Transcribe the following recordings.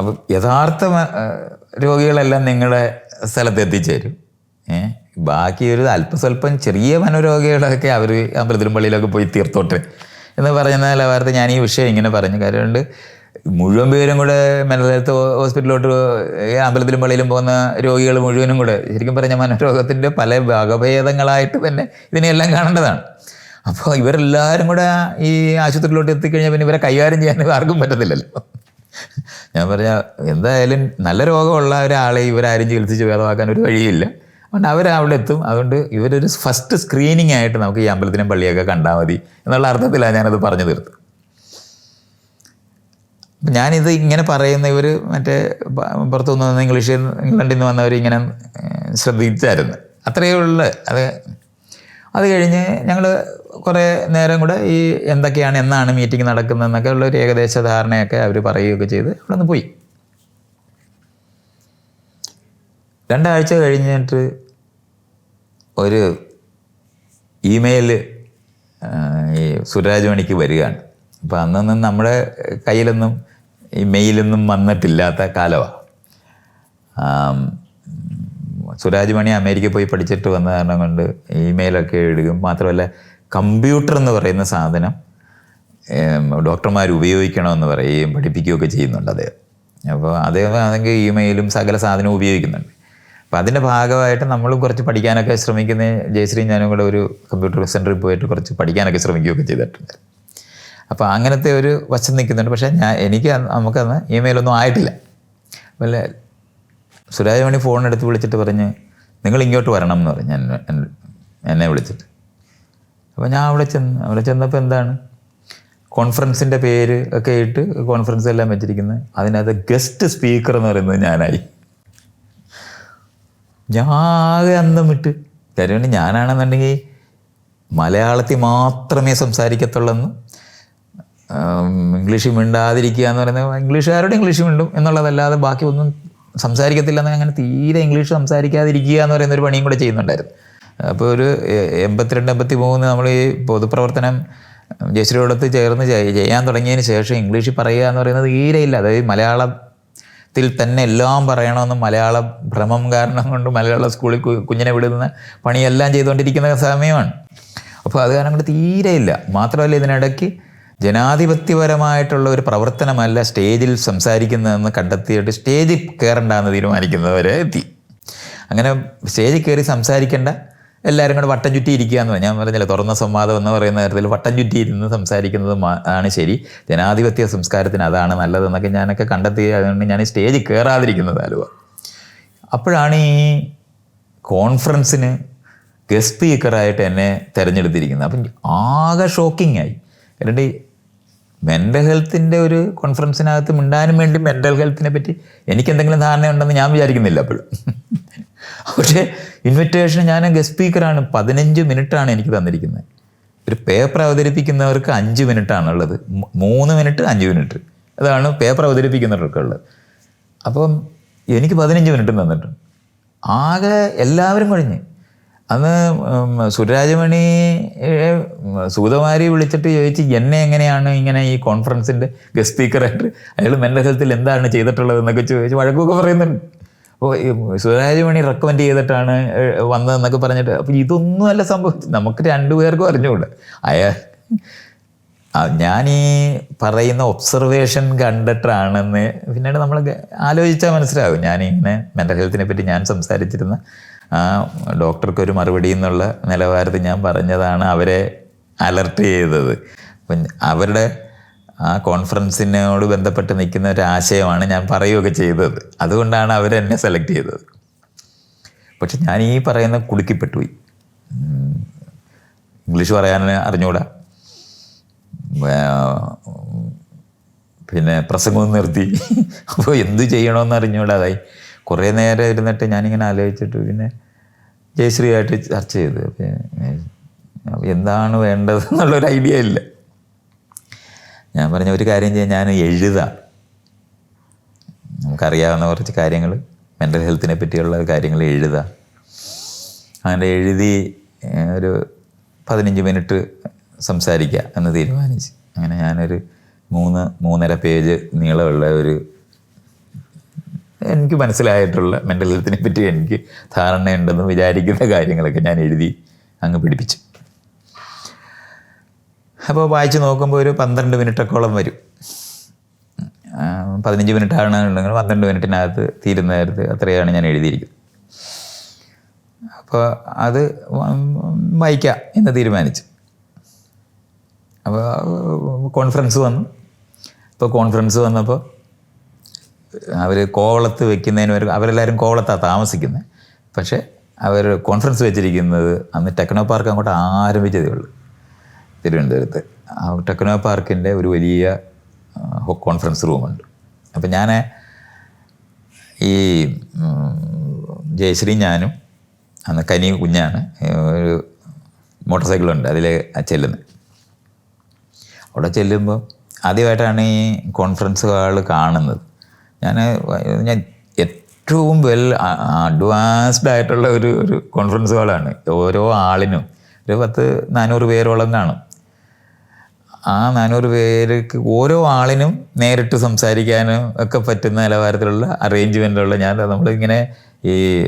അപ്പം യഥാർത്ഥ രോഗികളെല്ലാം നിങ്ങളുടെ സ്ഥലത്ത് എത്തിച്ചേരും ഏഹ് ബാക്കി ഒരു അല്പസ്വല്പം ചെറിയ മനോരോഗികളൊക്കെ അവർ അമ്പലത്തിലും പള്ളിയിലൊക്കെ പോയി തീർത്തോട്ടെ എന്ന് പറയുന്ന നിലവാരത്തിൽ ഞാൻ ഈ വിഷയം ഇങ്ങനെ പറഞ്ഞു. കാര്യം മുഴുവൻ പേരും കൂടെ മെന്റൽ ഹെൽത്ത് ഹോസ്പിറ്റലിലോട്ട് അമ്പലത്തിലും പള്ളിയിലും പോകുന്ന രോഗികൾ മുഴുവനും കൂടെ ശരിക്കും പറഞ്ഞ മനോരോഗത്തിന്റെ പല ഭാഗഭേദങ്ങളായിട്ട് തന്നെ ഇതിനെല്ലാം കാണേണ്ടതാണ്. അപ്പോൾ ഇവരെല്ലാവരും കൂടെ ഈ ആശുപത്രിയിലോട്ട് എത്തിക്കഴിഞ്ഞാൽ പിന്നെ ഇവരെ കൈകാര്യം ചെയ്യാൻ ആർക്കും പറ്റത്തില്ലല്ലോ. ഞാൻ പറഞ്ഞ എന്തായാലും നല്ല രോഗമുള്ള ഒരാളെ ഇവരാരും ചികിത്സിച്ച് ഭേദമാക്കാൻ ഒരു വഴിയില്ല. അതുകൊണ്ട് അവർ അവിടെ എത്തും. അതുകൊണ്ട് ഇവരൊരു ഫസ്റ്റ് സ്ക്രീനിങ് ആയിട്ട് നമുക്ക് ഈ അമ്പലത്തിനും പള്ളിയൊക്കെ കണ്ടാൽ മതി എന്നുള്ള അർത്ഥത്തിലാണ് ഞാനത് പറഞ്ഞു തീർത്തത്. ഞാനിത് ഇങ്ങനെ പറയുന്ന ഇവർ മറ്റേ പുറത്തുനിന്ന് വന്ന ഇംഗ്ലീഷിൽ ഇംഗ്ലണ്ടിൽ നിന്ന് വന്നവർ ഇങ്ങനെ ശ്രദ്ധിച്ചായിരുന്നു. അത്രയേ ഉള്ളു. അത് അത് കഴിഞ്ഞ് ഞങ്ങൾ കുറേ നേരം കൂടെ ഈ എന്തൊക്കെയാണ് എന്നാണ് മീറ്റിംഗ് നടക്കുന്നതെന്നൊക്കെ ഉള്ള ഒരു ഏകദേശ ധാരണയൊക്കെ അവർ പറയുകയൊക്കെ ചെയ്ത് അവിടെ നിന്ന് പോയി. രണ്ടാഴ്ച കഴിഞ്ഞിട്ട് ഒരു ഇമെയിൽ ഈ സുരാജ് മണിക്ക് വരികയാണ്. അപ്പോൾ അന്നൊന്നും നമ്മുടെ കയ്യിലൊന്നും ഈ മെയിലൊന്നും വന്നിട്ടില്ലാത്ത കാലമാണ് സുരാജ് മണി അമേരിക്കയിൽ പോയി പഠിച്ചിട്ട് വന്ന കാരണം കൊണ്ട് ഇമെയിലൊക്കെ എഴുതും മാത്രമല്ല കമ്പ്യൂട്ടർ എന്ന് പറയുന്ന സാധനം ഡോക്ടർമാർ ഉപയോഗിക്കണമെന്ന് പറയുകയും പഠിപ്പിക്കുകയൊക്കെ ചെയ്യുന്നുണ്ട് അദ്ദേഹം. അപ്പോൾ അദ്ദേഹം ആണെങ്കിൽ ഇമെയിലും സകല സാധനവും ഉപയോഗിക്കുന്നുണ്ട്. അപ്പോൾ അതിന്റെ ഭാഗമായിട്ട് നമ്മളും കുറച്ച് പഠിക്കാനൊക്കെ ശ്രമിക്കുന്ന ജയശ്രീ ഞാനും കൂടെ ഒരു കമ്പ്യൂട്ടർ സെന്ററിൽ പോയിട്ട് കുറച്ച് പഠിക്കാനൊക്കെ ശ്രമിക്കുകയൊക്കെ ചെയ്തിട്ടുണ്ട്. അപ്പോൾ അങ്ങനത്തെ ഒരു വശം നിൽക്കുന്നുണ്ട്. പക്ഷേ ഞാൻ എനിക്ക് നമുക്കന്ന് ഇമെയിലൊന്നും ആയിട്ടില്ല. വല്ല സുരാജ് മണി ഫോൺ എടുത്ത് വിളിച്ചിട്ട് പറഞ്ഞ് നിങ്ങൾ ഇങ്ങോട്ട് വരണം എന്ന് പറഞ്ഞു ഞാൻ എന്നെ വിളിച്ചിട്ട്. അപ്പോൾ ഞാൻ അവിടെ ചെന്ന് അവിടെ ചെന്നപ്പോൾ എന്താണ്? കോൺഫറൻസിന്റെ പേര് ഒക്കെ ഇട്ട് കോൺഫറൻസ് എല്ലാം വെച്ചിരിക്കുന്നത് അതിനകത്ത് ഗസ്റ്റ് സ്പീക്കർ എന്ന് പറയുന്നത് ഞാനായി. ഞാൻ ആകെ അന്തം വിട്ട് കാര്യം ഞാനാണെന്നുണ്ടെങ്കിൽ മലയാളത്തിൽ മാത്രമേ സംസാരിക്കത്തുള്ളെന്ന് ഇംഗ്ലീഷ് മിണ്ടാതിരിക്കുക എന്ന് പറയുന്നത് ഇംഗ്ലീഷുകാരോട് ഇംഗ്ലീഷ് മിണ്ടും എന്നുള്ളതല്ലാതെ ബാക്കി ഒന്നും സംസാരിക്കത്തില്ലെന്ന് അങ്ങനെ തീരെ ഇംഗ്ലീഷ് സംസാരിക്കാതിരിക്കുക എന്ന് പറയുന്ന ഒരു പണിയും കൂടെ ചെയ്യുന്നുണ്ടായിരുന്നു. അപ്പോൾ ഒരു എൺപത്തിരണ്ട് എൺപത്തി മൂന്ന് നമ്മൾ ഈ പൊതുപ്രവർത്തനം ജയശ്രീയോടത്ത് ചേർന്ന് ചെയ്യാൻ തുടങ്ങിയതിന് ശേഷം ഇംഗ്ലീഷിൽ പറയുക എന്ന് പറയുന്നത് തീരെയില്ല അതായത് മലയാളത്തിൽ തന്നെ എല്ലാം പറയണമെന്ന് മലയാള ഭ്രമം കാരണം കൊണ്ട് മലയാള സ്കൂളിൽ കുഞ്ഞിനെ വിടുന്ന പണിയെല്ലാം ചെയ്തുകൊണ്ടിരിക്കുന്ന സമയമാണ്. അപ്പോൾ അത് കാരണം കൊണ്ട് തീരെയില്ല. മാത്രമല്ല ഇതിനിടയ്ക്ക് ജനാധിപത്യപരമായിട്ടുള്ള ഒരു പ്രവർത്തനമല്ല സ്റ്റേജിൽ സംസാരിക്കുന്നതെന്ന് കണ്ടെത്തിയിട്ട് സ്റ്റേജിൽ കയറണ്ടെന്ന് തീരുമാനിക്കുന്നവരെ എത്തി. അങ്ങനെ സ്റ്റേജിൽ കയറി സംസാരിക്കേണ്ട എല്ലാവരും കൂടെ വട്ടം ചുറ്റി ഇരിക്കുക എന്ന് ഞാൻ പറഞ്ഞില്ല തുറന്ന സംവാദം എന്ന് പറയുന്ന തരത്തിൽ വട്ടം ചുറ്റി ഇരുന്ന് സംസാരിക്കുന്നത് ആണ് ശരി. ജനാധിപത്യ സംസ്കാരത്തിന് അതാണ് നല്ലതെന്നൊക്കെ ഞാനൊക്കെ കണ്ടെത്തി അതുകൊണ്ട് ഞാൻ സ്റ്റേജിൽ കയറാതിരിക്കുന്നത് ആലുവ. അപ്പോഴാണ് ഈ കോൺഫറൻസിന് ഗസ്റ്റ് സ്പീക്കറായിട്ട് എന്നെ തിരഞ്ഞെടുത്തിരിക്കുന്നത്. അപ്പം ആകെ ഷോക്കിംഗ് ആയി. ഈ മെന്റൽ ഹെൽത്തിന്റെ ഒരു കോൺഫറൻസിനകത്ത് മിണ്ടാനും വേണ്ടി മെന്റൽ ഹെൽത്തിനെ പറ്റി എനിക്ക് എന്തെങ്കിലും ധാരണ ഉണ്ടെന്ന് ഞാൻ വിചാരിക്കുന്നില്ല അപ്പോഴും പക്ഷേ ഇൻവിറ്റേഷൻ ഞാൻ ഗസ്റ്റ് സ്പീക്കറാണ് പതിനഞ്ച് മിനിറ്റാണ് എനിക്ക് തന്നിരിക്കുന്നത്. ഒരു പേപ്പർ അവതരിപ്പിക്കുന്നവർക്ക് അഞ്ച് മിനിറ്റാണുള്ളത് മൂന്ന് മിനിറ്റ് അഞ്ച് മിനിറ്റ് അതാണ് പേപ്പർ അവതരിപ്പിക്കുന്നവർക്കുള്ളത്. അപ്പം എനിക്ക് പതിനഞ്ച് മിനിറ്റ് തന്നിട്ടുണ്ട്. ആകെ എല്ലാവരും കഴിഞ്ഞ്. അന്ന് സുരരാജമണി സുഗതകുമാരി വിളിച്ചിട്ട് ചോദിച്ച് എന്നെ എങ്ങനെയാണ് ഇങ്ങനെ ഈ കോൺഫറൻസിന്റെ ഗസ്റ്റ് സ്പീക്കറായിട്ട് അയാൾ മെന്റൽ ഹെൽത്തിൽ എന്താണ് ചെയ്തിട്ടുള്ളത്? എന്നൊക്കെ ചോദിച്ച് വഴക്കൊക്കെ പറയുന്നുണ്ട്. അപ്പോൾ സുരരാജമണി റെക്കമെൻഡ് ചെയ്തിട്ടാണ് വന്നതെന്നൊക്കെ പറഞ്ഞിട്ട് അപ്പോൾ ഇതൊന്നുമല്ല സംഭവിച്ചു നമുക്ക് രണ്ടുപേർക്കും അറിഞ്ഞുകൂടെ. അയാൾ ഞാൻ ഈ പറയുന്ന ഒബ്സർവേഷൻ കണ്ടിട്ടാണെന്ന് പിന്നീട് നമ്മൾ ആലോചിച്ചാൽ മനസ്സിലാകും ഞാനിങ്ങനെ മെന്റൽ ഹെൽത്തിനെ പറ്റി ഞാൻ സംസാരിച്ചിരുന്ന ആ ഡോക്ടർക്കൊരു മറുപടി എന്നുള്ള നിലവാരത്തിൽ ഞാൻ പറഞ്ഞതാണ് അവരെ അലർട്ട് ചെയ്തത്. അപ്പം അവരുടെ ആ കോൺഫറൻസിനോട് ബന്ധപ്പെട്ട് നിൽക്കുന്ന ഒരു ആശയമാണ് ഞാൻ പറയുകയൊക്കെ ചെയ്തത്. അതുകൊണ്ടാണ് അവരെന്നെ സെലക്ട് ചെയ്തത്. പക്ഷെ ഞാൻ ഈ പറയുന്ന കുടുക്കിപ്പെട്ടുപോയി. ഇംഗ്ലീഷ് പറയാൻ അറിഞ്ഞുകൂടാ പിന്നെ പ്രസംഗവും നിർത്തി. അപ്പോൾ എന്ത് ചെയ്യണമെന്ന് അറിഞ്ഞുകൂടാതായി കുറേ നേരം ഇരുന്നിട്ട് ഞാനിങ്ങനെ ആലോചിച്ചിട്ട് പിന്നെ ജയശ്രീയായിട്ട് ചർച്ച ചെയ്ത്. എന്താണ് വേണ്ടത് എന്നുള്ളൊരു ഐഡിയ ഇല്ല. ഞാൻ പറഞ്ഞ ഒരു കാര്യം ചെയ്യാൻ ഞാൻ എഴുതാം. നമുക്കറിയാവുന്ന കുറച്ച് കാര്യങ്ങൾ മെന്റൽ ഹെൽത്തിനെ പറ്റിയുള്ള കാര്യങ്ങൾ എഴുതാം. അങ്ങനെ എഴുതി ഒരു പതിനഞ്ച് മിനിറ്റ് സംസാരിക്കുക എന്ന് തീരുമാനിച്ച്. അങ്ങനെ ഞാനൊരു മൂന്ന് മൂന്നര പേജ് നീളമുള്ള ഒരു എനിക്ക് മനസ്സിലായിട്ടുള്ള മെന്റൽ ഹെൽത്തിനെ പറ്റി എനിക്ക് ധാരണയുണ്ടെന്ന് വിചാരിക്കുന്ന കാര്യങ്ങളൊക്കെ ഞാൻ എഴുതി അങ്ങ് പിടിപ്പിച്ചു. അപ്പോൾ വായിച്ച് നോക്കുമ്പോൾ ഒരു പന്ത്രണ്ട് മിനിറ്റൊക്കോളം വരും. പതിനഞ്ച് മിനിറ്റ് ആണെന്നുണ്ടെങ്കിൽ പന്ത്രണ്ട് മിനിറ്റിനകത്ത് തീരുന്ന അത്രയാണ് ഞാൻ എഴുതിയിരിക്കുന്നത്. അപ്പോൾ അത് വായിക്കാം എന്ന് തീരുമാനിച്ചു. അപ്പോൾ കോൺഫറൻസ് വന്നു. അപ്പോൾ കോൺഫറൻസ് വന്നപ്പോൾ അവർ കോവളത്ത് വെക്കുന്നതിന് വരെ അവരെല്ലാവരും കോവളത്താണ് താമസിക്കുന്നത്. പക്ഷേ അവർ കോൺഫറൻസ് വെച്ചിരിക്കുന്നത് അന്ന് ടെക്നോ പാർക്ക് അങ്ങോട്ട് ആരംഭിച്ചതേ ഉള്ളൂ. തിരുവനന്തപുരത്ത്. ആ ടെക്നോ പാർക്കിന്റെ ഒരു വലിയ കോൺഫറൻസ് റൂമുണ്ട്. അപ്പം ഞാൻ ഈ ജയശ്രീ ഞാനും അന്ന് കനി കുഞ്ഞാണ് ഒരു മോട്ടോർ സൈക്കിളുണ്ട് അതിൽ ചെല്ലുന്നത്. അവിടെ ചെല്ലുമ്പോൾ ആദ്യമായിട്ടാണ് ഈ കോൺഫറൻസ് ഹാൾ കാണുന്നത്. ഞാൻ ഞാൻ ഏറ്റവും വെൽ അഡ്വാൻസ്ഡ് ആയിട്ടുള്ള ഒരു ഒരു കോൺഫറൻസ് ഹാളാണ് ഓരോ ആളിനും ഒരു പത്ത് നാനൂറ് പേരോളം കാണും. ആ നാനൂറ് പേർക്ക് ഓരോ ആളിനും നേരിട്ട് സംസാരിക്കാനും ഒക്കെ പറ്റുന്ന നിലവാരത്തിലുള്ള അറേഞ്ച്മെന്റുള്ള ഞാൻ നമ്മളിങ്ങനെ ഈ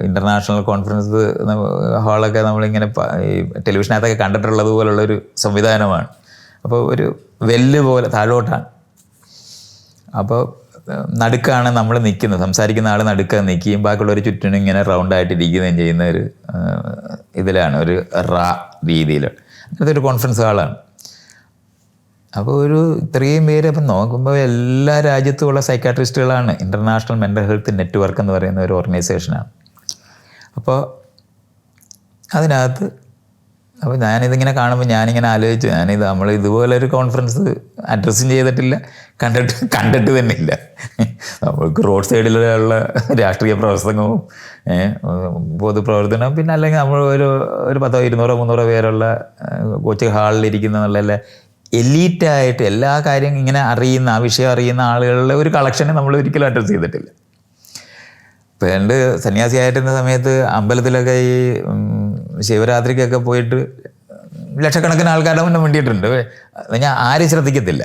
ഇന്റർനാഷണൽ കോൺഫറൻസ് ഹാളൊക്കെ നമ്മളിങ്ങനെ ഈ ടെലിവിഷനകത്തൊക്കെ കണ്ടിട്ടുള്ളത് പോലുള്ളൊരു സംവിധാനമാണ്. അപ്പോൾ ഒരു വെല്ല് പോലെ താഴോട്ടാണ്. അപ്പോൾ നടുക്കാണ് നമ്മൾ നിൽക്കുന്നത് സംസാരിക്കുന്ന ആൾ നടുക്ക നിൽക്കുകയും ബാക്കിയുള്ളവർ ചുറ്റിനും ഇങ്ങനെ റൗണ്ടായിട്ട് ഇരിക്കുകയും ചെയ്യുന്ന ഒരു ഇതിലാണ് ഒരു റാ രീതിയിൽ അങ്ങനത്തെ ഒരു കോൺഫറൻസ് ഹാളാണ് അപ്പോൾ ഒരു ഇത്രയും പേര് അപ്പം നോക്കുമ്പോൾ എല്ലാ രാജ്യത്തുമുള്ള സൈക്കാട്രിസ്റ്റുകളാണ് ഇന്റർനാഷണൽ മെന്റൽ ഹെൽത്ത് നെറ്റ്വർക്ക് എന്ന് പറയുന്ന ഒരു ഓർഗനൈസേഷനാണ് അപ്പോൾ അതിനകത്ത് അപ്പോൾ ഞാനിതിങ്ങനെ കാണുമ്പോൾ ഞാനിങ്ങനെ ആലോചിച്ചു ഞാനിത് നമ്മൾ ഇതുപോലെ ഒരു കോൺഫറൻസ് അഡ്രസ്സും ചെയ്തിട്ടില്ല കണ്ടിട്ട് കണ്ടിട്ട് തന്നെ ഇല്ല. നമ്മൾക്ക് റോഡ് സൈഡിലുള്ള രാഷ്ട്രീയ പ്രവർത്തനവും പൊതുപ്രവർത്തനവും പിന്നെ അല്ലെങ്കിൽ നമ്മൾ ഒരു ഒരു പത്തോ ഇരുന്നൂറോ മുന്നൂറോ പേരുള്ള കൊച്ചു ഹാളിലിരിക്കുന്ന എലീറ്റായിട്ട് എല്ലാ കാര്യവും ഇങ്ങനെ അറിയുന്ന ആ വിഷയം അറിയുന്ന ആളുകളുടെ ഒരു കളക്ഷനെ നമ്മൾ ഒരിക്കലും അഡ്രസ്സ് ചെയ്തിട്ടില്ല. പണ്ട് സന്യാസിയായിട്ടിരുന്ന സമയത്ത് അമ്പലത്തിലൊക്കെ ഈ ശിവരാത്രിക്കൊക്കെ പോയിട്ട് ലക്ഷക്കണക്കിന് ആൾക്കാരുടെ മുന്നേ വേണ്ടിയിട്ടുണ്ട് ഞാൻ ആരും ശ്രദ്ധിക്കത്തില്ല.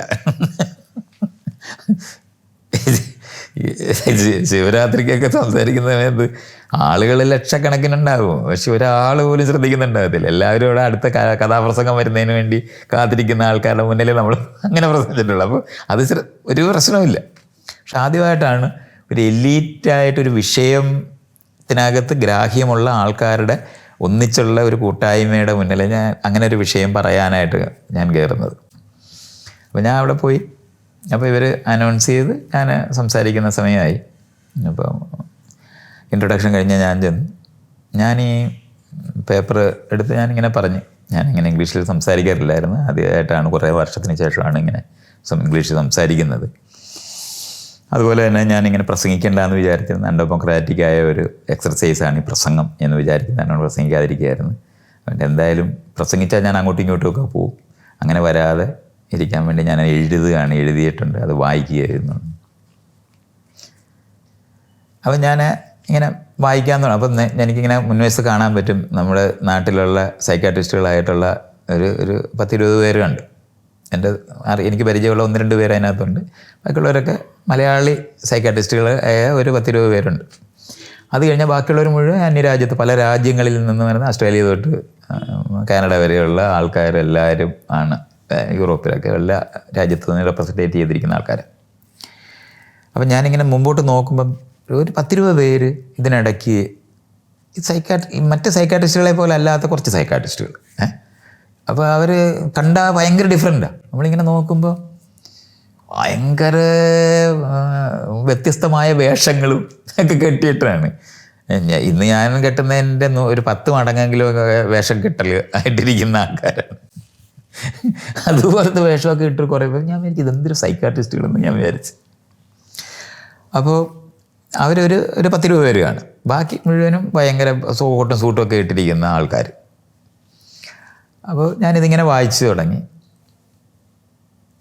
ശിവരാത്രിക്കൊക്കെ സംസാരിക്കുന്ന സമയത്ത് ആളുകൾ ലക്ഷക്കണക്കിനുണ്ടാകും. പക്ഷെ ഒരാൾ പോലും ശ്രദ്ധിക്കുന്നുണ്ടാകത്തില്ല. എല്ലാവരും ഇവിടെ അടുത്ത കഥാപ്രസംഗം വരുന്നതിന് വേണ്ടി കാത്തിരിക്കുന്ന ആൾക്കാരുടെ മുന്നിൽ നമ്മൾ അങ്ങനെ പ്രസംഗിച്ചിട്ടുള്ളൂ. അപ്പോൾ അത് ഒരു പ്രശ്നവുമില്ല. പക്ഷെ ആദ്യമായിട്ടാണ് ഒരു എലീറ്റായിട്ടൊരു വിഷയത്തിനകത്ത് ഗ്രാഹ്യമുള്ള ആൾക്കാരുടെ ഒന്നിച്ചുള്ള ഒരു കൂട്ടായ്മയുടെ മുന്നിൽ ഞാൻ അങ്ങനെ ഒരു വിഷയം പറയാനായിട്ട് ഞാൻ കയറുന്നത്. അപ്പോൾ ഞാൻ അവിടെ പോയി. അപ്പോൾ ഇവർ അനൗൺസ് ചെയ്ത് ഞാൻ സംസാരിക്കുന്ന സമയമായി. അപ്പോൾ ഇൻട്രൊഡക്ഷൻ കഴിഞ്ഞ് ഞാൻ ചെന്നു. ഞാൻ ഈ പേപ്പർ എടുത്ത് ഞാനിങ്ങനെ പറഞ്ഞു. ഞാനിങ്ങനെ ഇംഗ്ലീഷിൽ സംസാരിക്കാറില്ലായിരുന്നു. ആദ്യമായിട്ടാണ് കുറേ വർഷത്തിന് ശേഷമാണ് ഇങ്ങനെ ഇംഗ്ലീഷ് സംസാരിക്കുന്നത്. അതുപോലെ തന്നെ ഞാനിങ്ങനെ പ്രസംഗിക്കേണ്ടെന്ന് വിചാരിച്ചിരുന്ന. അൺഡെമോക്രാറ്റിക് ആയ ഒരു എക്സർസൈസാണ് ഈ പ്രസംഗം എന്ന് വിചാരിക്കുന്നത് എന്നോട് പ്രസംഗിക്കാതിരിക്കുകയായിരുന്നു. അതുകൊണ്ട് എന്തായാലും പ്രസംഗിച്ചാൽ ഞാൻ അങ്ങോട്ടും ഇങ്ങോട്ടുമൊക്കെ പോകും. അങ്ങനെ വരാതെ ഇരിക്കാൻ വേണ്ടി ഞാൻ എഴുതുകയാണ് എഴുതിയിട്ടുണ്ട്. അത് വായിക്കുകയായിരുന്നു. അപ്പം ഞാൻ ഇങ്ങനെ വായിക്കാൻ തുടങ്ങി. അപ്പം എനിക്കിങ്ങനെ മുൻവശത്ത് കാണാൻ പറ്റും. നമ്മുടെ നാട്ടിലുള്ള സൈക്കാട്രിസ്റ്റുകളായിട്ടുള്ള ഒരു ഒരു പത്തിരുപത് പേരുണ്ട് എന്റെ എനിക്ക് പരിചയമുള്ള ഒന്ന് രണ്ട് പേര് അതിനകത്തുണ്ട്. ബാക്കിയുള്ളവരൊക്കെ മലയാളി സൈക്കാട്രിസ്റ്റുകൾ ഒരു പത്തിരുപത് പേരുണ്ട്. അത് കഴിഞ്ഞാൽ ബാക്കിയുള്ളവർ മുഴുവൻ അന്യരാജ്യത്ത് പല രാജ്യങ്ങളിൽ നിന്ന് വരുന്ന ഓസ്ട്രേലിയ തൊട്ട് കാനഡ വരെയുള്ള ആൾക്കാരെല്ലാവരും ആണ്. യൂറോപ്പിലൊക്കെ എല്ലാ രാജ്യത്തു നിന്ന് റെപ്രസെന്റേറ്റ് ചെയ്തിരിക്കുന്ന ആൾക്കാർ അപ്പം ഞാനിങ്ങനെ മുമ്പോട്ട് നോക്കുമ്പം ഒരു പത്തിരുപത് പേര് ഇതിനിടയ്ക്ക് സൈക്കാട്രി മറ്റ് സൈക്കാട്രിസ്റ്റുകളെ പോലെ അല്ലാത്ത കുറച്ച് സൈക്കാട്രിസ്റ്റുകൾ ഏഹ് അപ്പോൾ അവർ കണ്ട ഭയങ്കര ഡിഫറെന്റാണ് നമ്മളിങ്ങനെ നോക്കുമ്പോൾ ഭയങ്കര വ്യത്യസ്തമായ വേഷങ്ങളും ഒക്കെ കെട്ടിയിട്ടാണ്. ഇന്ന് ഞാൻ കെട്ടുന്നതിന്റെ ഒരു പത്ത് മടങ്ങെങ്കിലും വേഷം കെട്ടൽ ആയിട്ടിരിക്കുന്ന ആൾക്കാരാണ്. അതുപോലത്തെ വേഷമൊക്കെ ഇട്ട് കുറേ പേർ ഞാൻ വിചാരിച്ചു ഇതെന്തൊരു സൈക്കാട്രിസ്റ്റുകളെന്ന് ഞാൻ വിചാരിച്ചു. അപ്പോൾ അവരൊരു ഒരു പത്ത് പേര് കാണും. ബാക്കി മുഴുവനും ഭയങ്കര സോട്ടും സൂട്ടും ഒക്കെ ഇട്ടിരിക്കുന്ന ആൾക്കാർ അപ്പോൾ ഞാനിതിങ്ങനെ വായിച്ചു തുടങ്ങി.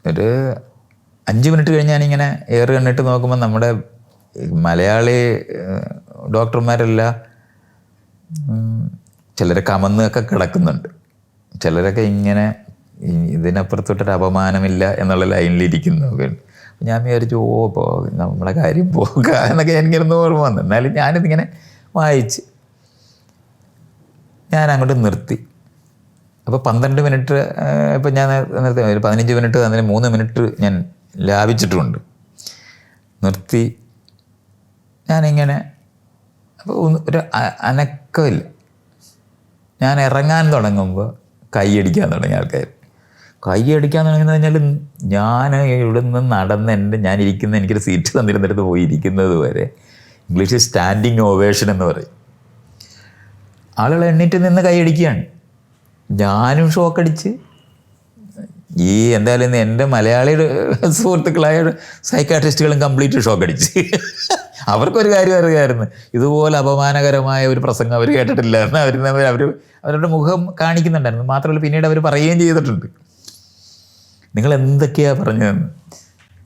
ഒരു അഞ്ച് മിനിറ്റ് കഴിഞ്ഞ് ഞാനിങ്ങനെ ഏറ് കണ്ടിട്ട് നോക്കുമ്പോൾ നമ്മുടെ മലയാളി ഡോക്ടർമാരല്ല ചിലരൊക്കെ അമന്നൊക്കെ കിടക്കുന്നുണ്ട്. ചിലരൊക്കെ ഇങ്ങനെ ഇതിനപ്പുറത്തൊട്ടൊരു അപമാനമില്ല എന്നുള്ള ലൈനിലിരിക്കുന്നൊക്കെ ഞാൻ വിചാരിച്ചു ഓ ഇപ്പോൾ നമ്മളെ കാര്യം പോകുക എന്നൊക്കെ എനിക്കിരുന്ന് ഓർമ്മ വന്നു. എന്നാലും ഞാനിതിങ്ങനെ വായിച്ച്. ഞാൻ അങ്ങോട്ട് നിർത്തി. അപ്പോൾ പന്ത്രണ്ട് മിനിറ്റ് ഇപ്പം ഞാൻ നേരത്തെ ഒരു പതിനഞ്ച് മിനിറ്റ് അതിന് മൂന്ന് മിനിറ്റ് ഞാൻ ലാഭിച്ചിട്ടുമുണ്ട് നിർത്തി. ഞാനിങ്ങനെ അപ്പോൾ ഒരു അനക്കമില്ല ഞാൻ ഇറങ്ങാൻ തുടങ്ങുമ്പോൾ കൈയടിക്കാൻ തുടങ്ങി ആൾക്കാർ കൈയടിക്കാൻ തുടങ്ങിയെന്ന് കഴിഞ്ഞാൽ ഞാൻ ഇവിടെ നിന്ന് നടന്ന് എന്റെ ഞാൻ ഇരിക്കുന്ന എനിക്കൊരു സീറ്റ് തന്നിരുന്നിടത്ത് പോയി ഇരിക്കുന്നത് വരെ. ഇംഗ്ലീഷിൽ സ്റ്റാൻഡിങ് ഓവേഷൻ എന്ന് പറയും. ആളുകൾ എണ്ണീറ്റ് നിന്ന് കൈയടിക്കുകയാണ് ഞാനും ഷോക്കടിച്ച്. ഈ എന്തായാലും എന്റെ മലയാളി സുഹൃത്തുക്കളായ സൈക്കാട്രിസ്റ്റുകളും കംപ്ലീറ്റ് ഷോക്കടിച്ച്. അവർക്കൊരു കാര്യം അറിയാമായിരുന്നു ഇതുപോലെ അപമാനകരമായ ഒരു പ്രസംഗം അവർ കേട്ടിട്ടില്ലായിരുന്നു. അവർ അവർ അവരുടെ മുഖം കാണിക്കുന്നുണ്ടായിരുന്നു. മാത്രമല്ല പിന്നീട് അവർ പറയുകയും ചെയ്തിട്ടുണ്ട്. നിങ്ങൾ എന്തൊക്കെയാണ് പറഞ്ഞതെന്ന്?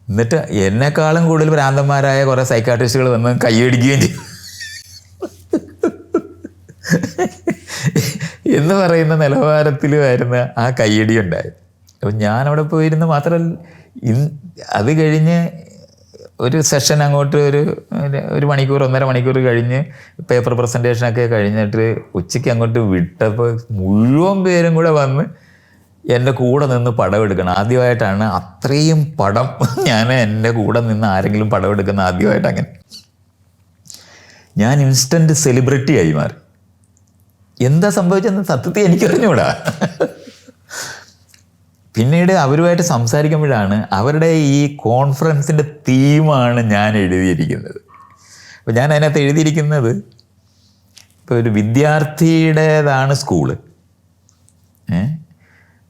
എന്നിട്ട് എന്നെക്കാളും കൂടുതൽ ഭ്രാന്തന്മാരായ കുറേ സൈക്കാട്രിസ്റ്റുകൾ വന്ന് കൈയടിക്കുകയും ചെയ്തു. എന്ന് പറയുന്ന നിലവാരത്തിലുമായിരുന്നു ആ കയ്യടി ഉണ്ടായത്. അപ്പം ഞാൻ അവിടെ പോയിരുന്ന് മാത്രമല്ല അത് കഴിഞ്ഞ് ഒരു സെഷൻ അങ്ങോട്ട് ഒരു ഒരു മണിക്കൂർ ഒന്നര മണിക്കൂർ കഴിഞ്ഞ് പേപ്പർ പ്രസന്റേഷനൊക്കെ കഴിഞ്ഞിട്ട് ഉച്ചയ്ക്ക് അങ്ങോട്ട് വിട്ടപ്പോൾ മുഴുവൻ പേരും കൂടെ വന്ന് എന്റെ കൂടെ നിന്ന് പടം എടുക്കണം. ആദ്യമായിട്ടാണ് അത്രയും പടം ഞാൻ എന്റെ കൂടെ നിന്ന് ആരെങ്കിലും പടം എടുക്കുന്ന ആദ്യമായിട്ട് അങ്ങനെ ഞാൻ ഇൻസ്റ്റന്റ് സെലിബ്രിറ്റി ആയി മാറി. എന്താ സംഭവിച്ചെന്ന് സത്യത്തിൽ എനിക്കറിഞ്ഞൂടാ. പിന്നീട് അവരുമായിട്ട് സംസാരിക്കുമ്പോഴാണ് അവരുടെ ഈ കോൺഫറൻസിന്റെ തീമാണ് ഞാൻ എഴുതിയിരിക്കുന്നത്. അപ്പോൾ ഞാൻ അതിനകത്ത് എഴുതിയിരിക്കുന്നത് ഇപ്പോൾ ഒരു വിദ്യാർത്ഥിയുടേതാണ് സ്കൂൾ.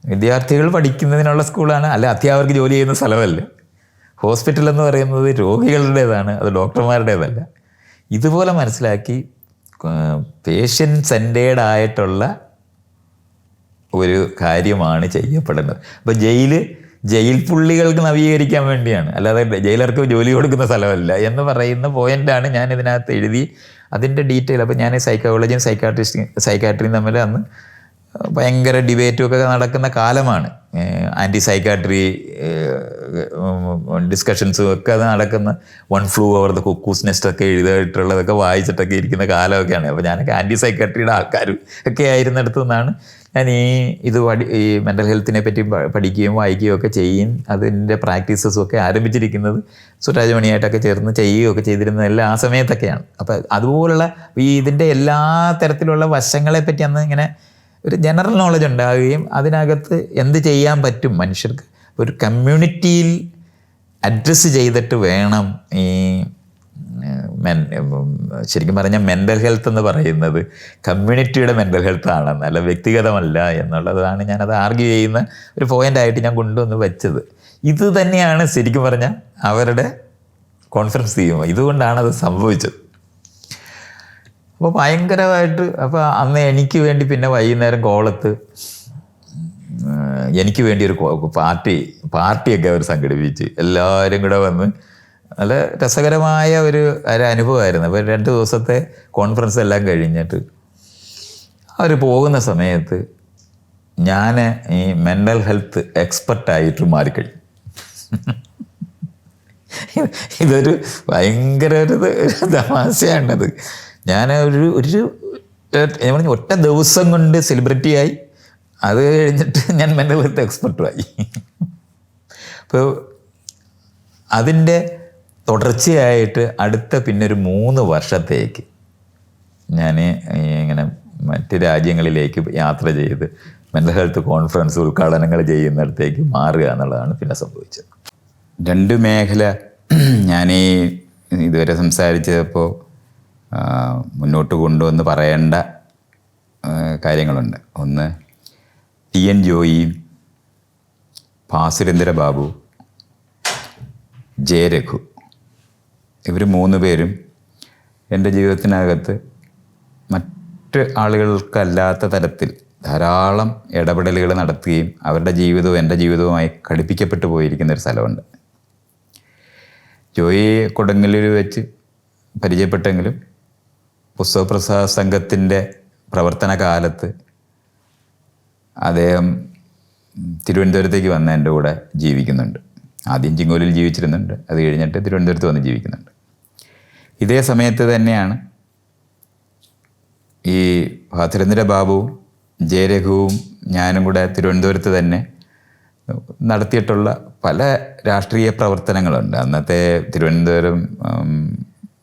വിദ്യാർത്ഥികൾ പഠിക്കുന്നതിനുള്ള സ്കൂളാണ് അല്ല അധ്യാപകർക്ക് ജോലി ചെയ്യുന്ന സ്ഥലമല്ല. ഹോസ്പിറ്റൽ എന്ന് പറയുന്നത് രോഗികളുടേതാണ് അത് ഡോക്ടർമാരുടേതല്ല. ഇതുപോലെ മനസ്സിലാക്കി പേഷ്യൻ സെന്റേഡ് ആയിട്ടുള്ള ഒരു കാര്യമാണ് ചെയ്യപ്പെടുന്നത്. അപ്പോൾ ജയിൽ ജയിൽ പുള്ളികൾക്ക് നവീകരിക്കാൻ വേണ്ടിയാണ്. അല്ലാതെ ജയിലർക്ക് ജോലി കൊടുക്കുന്ന സ്ഥലമല്ല. എന്ന് പറയുന്ന പോയിന്റാണ് ഞാൻ ഇതിനകത്ത് എഴുതി അതിന്റെ ഡീറ്റെയിൽ അപ്പോൾ ഞാൻ സൈക്കോളജിയും സൈക്കാട്രിസ്റ്റും സൈക്കാട്രിയും തമ്മിൽ അന്ന് ഭയങ്കര ഡിബേറ്റും ഒക്കെ നടക്കുന്ന കാലമാണ്. ആന്റി സൈക്കാട്രി ഡിസ്കഷൻസും ഒക്കെ അത് നടക്കുന്ന one flew over the cuckoo's nest ഒക്കെ എഴുതിയിട്ടുള്ളതൊക്കെ വായിച്ചിട്ടൊക്കെ ഇരിക്കുന്ന കാലമൊക്കെയാണ്. അപ്പോൾ ഞാനൊക്കെ ആന്റി സൈക്കാട്രിയുടെ ആൾക്കാരും ഒക്കെ ആയിരുന്നിടത്തു നിന്നാണ് ഞാൻ ഈ ഇത് പഠി ഈ മെന്റൽ ഹെൽത്തിനെ പറ്റി പഠിക്കുകയും വായിക്കുകയും ഒക്കെ ചെയ്യും. അതിന്റെ പ്രാക്ടീസസും ഒക്കെ ആരംഭിച്ചിരിക്കുന്നത് സുരാജമണിയായിട്ടൊക്കെ ചേർന്ന് ചെയ്യുകയൊക്കെ ചെയ്തിരുന്നതെല്ലാം ആ സമയത്തൊക്കെയാണ്. അപ്പോൾ അതുപോലുള്ള ഈ ഇതിന്റെ എല്ലാ തരത്തിലുള്ള വശങ്ങളെ പറ്റി അന്ന് ഇങ്ങനെ ഒരു ജനറൽ നോളജ് ഉണ്ടാവുകയും അതിനകത്ത് എന്ത് ചെയ്യാൻ പറ്റും മനുഷ്യർക്ക്? ഒരു കമ്മ്യൂണിറ്റിയിൽ അഡ്രസ്സ് ചെയ്തിട്ട് വേണം ഈ മെൻ ശരിക്കും പറഞ്ഞാൽ മെന്റൽ ഹെൽത്ത് എന്ന് പറയുന്നത് കമ്മ്യൂണിറ്റിയുടെ മെന്റൽ ഹെൽത്ത് ആണെന്ന് അല്ല വ്യക്തിഗതമല്ല എന്നുള്ളതാണ് ഞാനത് ആർഗ്യൂ ചെയ്യുന്ന ഒരു പോയിന്റായിട്ട് ഞാൻ കൊണ്ടുവന്ന് വെച്ചത്. ഇത് തന്നെയാണ് ശരിക്കും പറഞ്ഞാൽ അവരുടെ കോൺഫറൻസ് ചെയ്യുമ്പോൾ ഇതുകൊണ്ടാണ് അത് സംഭവിച്ചത്. അപ്പോൾ ഭയങ്കരമായിട്ട് അപ്പോൾ അന്ന് എനിക്ക് വേണ്ടി പിന്നെ വൈകുന്നേരം കോളത്ത് എനിക്ക് വേണ്ടി ഒരു പാർട്ടി പാർട്ടിയൊക്കെ അവർ സംഘടിപ്പിച്ച് എല്ലാവരും കൂടെ വന്ന് നല്ല രസകരമായ ഒരു ഒരു അനുഭവമായിരുന്നു. അപ്പോൾ രണ്ട് ദിവസത്തെ കോൺഫറൻസ് എല്ലാം കഴിഞ്ഞിട്ട് അവർ പോകുന്ന സമയത്ത് ഞാൻ ഈ മെന്റൽ ഹെൽത്ത് എക്സ്പെർട്ടായിട്ട് മാറിക്കഴിഞ്ഞു. ഇതൊരു ഭയങ്കര ഒരു തമാശയാണത്. ഞാൻ ഒരു ഒരു ഞാൻ പറഞ്ഞു ഒറ്റ ദിവസം കൊണ്ട് സെലിബ്രിറ്റിയായി അത് കഴിഞ്ഞിട്ട് ഞാൻ മെന്റൽ ഹെൽത്ത് എക്സ്പെർട്ടുമായി അപ്പോൾ അതിന്റെ തുടർച്ചയായിട്ട് അടുത്ത പിന്നെ ഒരു മൂന്ന് വർഷത്തേക്ക് ഞാൻ ഇങ്ങനെ മറ്റ് രാജ്യങ്ങളിലേക്ക് യാത്ര ചെയ്ത് മെന്റൽ ഹെൽത്ത് കോൺഫറൻസ് ഉദ്ഘാടനങ്ങൾ ചെയ്യുന്നിടത്തേക്ക് മാറുക എന്നുള്ളതാണ് പിന്നെ സംഭവിച്ചത്. രണ്ട് മേഖല ഞാൻ ഇതുവരെ സംസാരിച്ചപ്പോൾ മുന്നോട്ട് കൊണ്ടുവന്ന് പറയേണ്ട കാര്യങ്ങളുണ്ട്. ഒന്ന് ടി എൻ ജോയി ഭാസുരേന്ദ്ര ബാബു ജയരഘു ഇവർ മൂന്ന് പേരും എന്റെ ജീവിതത്തിനകത്ത് മറ്റ് ആളുകൾക്കല്ലാത്ത തരത്തിൽ ധാരാളം ഇടപെടലുകൾ നടത്തുകയും അവരുടെ ജീവിതവും എന്റെ ജീവിതവുമായി ഘടിപ്പിക്കപ്പെട്ടു പോയിരിക്കുന്ന ഒരു സ്ഥലമുണ്ട്. ജോയി കൊടുങ്ങല്ലൂർ വെച്ച് പരിചയപ്പെട്ടെങ്കിലും പുസ്തകപ്രസാദ സംഘത്തിന്റെ പ്രവർത്തന കാലത്ത് അദ്ദേഹം തിരുവനന്തപുരത്തേക്ക് വന്ന് എന്റെ കൂടെ ജീവിക്കുന്നുണ്ട്. ആദ്യം ചിങ്ങോലിൽ ജീവിച്ചിരുന്നുണ്ട്. അത് കഴിഞ്ഞിട്ട് തിരുവനന്തപുരത്ത് വന്ന് ജീവിക്കുന്നുണ്ട്. ഇതേ സമയത്ത് തന്നെയാണ് ഈ ഭാതിരന്ദ്ര ബാബുവും ജയരഘുവും ഞാനും കൂടെ തിരുവനന്തപുരത്ത് തന്നെ നടത്തിയിട്ടുള്ള പല രാഷ്ട്രീയ പ്രവർത്തനങ്ങളുണ്ട്. അന്നത്തെ തിരുവനന്തപുരം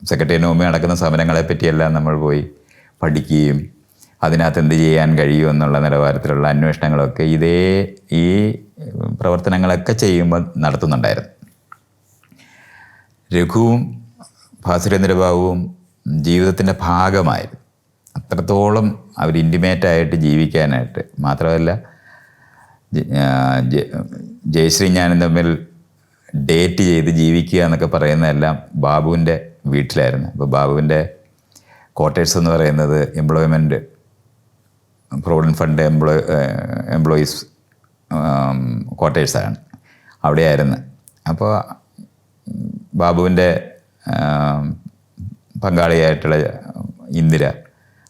സെക്രട്ടറി നോമി നടക്കുന്ന സമരങ്ങളെ പറ്റിയെല്ലാം നമ്മൾ പോയി പഠിക്കുകയും അതിനകത്ത് എന്ത് ചെയ്യാൻ കഴിയും എന്നുള്ള നിലവാരത്തിലുള്ള അന്വേഷണങ്ങളൊക്കെ ഇതേ ഈ പ്രവർത്തനങ്ങളൊക്കെ ചെയ്യുമ്പോൾ നടത്തുന്നുണ്ടായിരുന്നു. രഘുവും ഭാസുരേന്ദ്രബാബുവും ജീവിതത്തിന്റെ ഭാഗമായിരുന്നു. അത്രത്തോളം അവർ ഇന്റിമേറ്റായിട്ട് ജീവിക്കാനായിട്ട് മാത്രമല്ല ജയശ്രീ ഞാനും തമ്മിൽ ഡേറ്റ് ചെയ്ത് ജീവിക്കുക എന്നൊക്കെ പറയുന്നതെല്ലാം ബാബുവിന്റെ വീട്ടിലായിരുന്നു. അപ്പോൾ ബാബുവിന്റെ ക്വാർട്ടേഴ്സ് എന്ന് പറയുന്നത് employment provident fund employ employees ക്വാർട്ടേഴ്സാണ് അവിടെയായിരുന്നു. അപ്പോൾ ബാബുവിന്റെ പങ്കാളിയായിട്ടുള്ള ഇന്ദിര